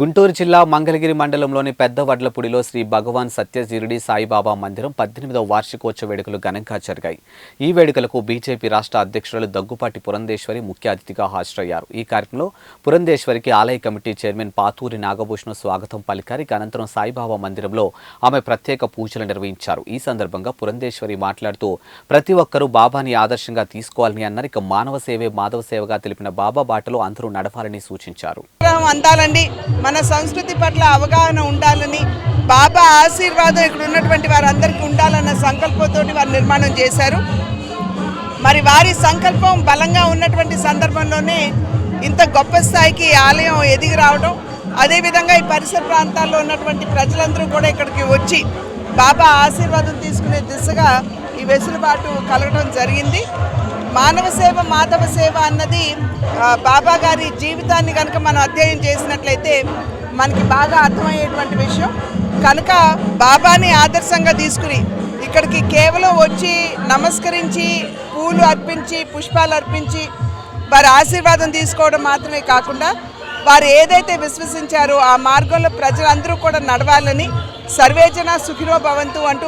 గుంటూరు జిల్లా మంగళగిరి మండలంలోని పెద్ద వడ్లపూడిలో శ్రీ భగవాన్ సత్యశిరుడి సాయిబాబా మందిరం పద్దెనిమిదవ వార్షికోత్సవ వేడుకలు ఘనంగా జరిగాయి. ఈ వేడుకలకు బీజేపీ రాష్ట్ర అధ్యక్షురాలు దగ్గుపాటి పురంధేశ్వరి ముఖ్య అతిథిగా హాజరయ్యారు. ఈ కార్యక్రమంలో పురంధేశ్వరికి ఆలయ కమిటీ చైర్మన్ పాతూరి నాగభూషణ స్వాగతం పలికారు. అనంతరం సాయిబాబా మందిరంలో ఆమె ప్రత్యేక పూజలు నిర్వహించారు. ఈ సందర్భంగా పురంధేశ్వరి మాట్లాడుతూ ప్రతి ఒక్కరూ బాబాని ఆదర్శంగా తీసుకోవాలని అన్నారు. ఇక మానవ సేవే మాధవ సేవగా తెలిపిన బాబా బాటలో అందరూ నడవాలని సూచించారు. అనుగ్రహం మన సంస్కృతి పట్ల అవగాహన ఉండాలని బాబా ఆశీర్వాదం ఇక్కడ ఉన్నటువంటి వారందరికీ ఉండాలన్న సంకల్పంతో వారు నిర్మాణం చేశారు. మరి వారి సంకల్పం బలంగా ఉన్నటువంటి సందర్భంలోనే ఇంత గొప్ప స్థాయికి ఆలయం ఎదిగి రావడం అదేవిధంగా ఈ పరిసర ప్రాంతాల్లో ఉన్నటువంటి ప్రజలందరూ కూడా ఇక్కడికి వచ్చి బాబా ఆశీర్వాదం తీసుకునే దిశగా ఈ వెసులుబాటు కలగడం జరిగింది. మానవ సేవ మాధవ సేవ అన్నది బాబా గారి జీవితాన్ని కనుక మనం అధ్యయనం చేసినట్లయితే మనకి బాగా అర్థమయ్యేటువంటి విషయం. కనుక బాబాని ఆదర్శంగా తీసుకుని ఇక్కడికి కేవలం వచ్చి నమస్కరించి పూలు అర్పించి పుష్పాలు అర్పించి వారి ఆశీర్వాదం తీసుకోవడం మాత్రమే కాకుండా వారు ఏదైతే విశ్వసించారో ఆ మార్గంలో ప్రజలందరూ కూడా నడవాలని సర్వేజన సుఖినో భవంతు అంటూ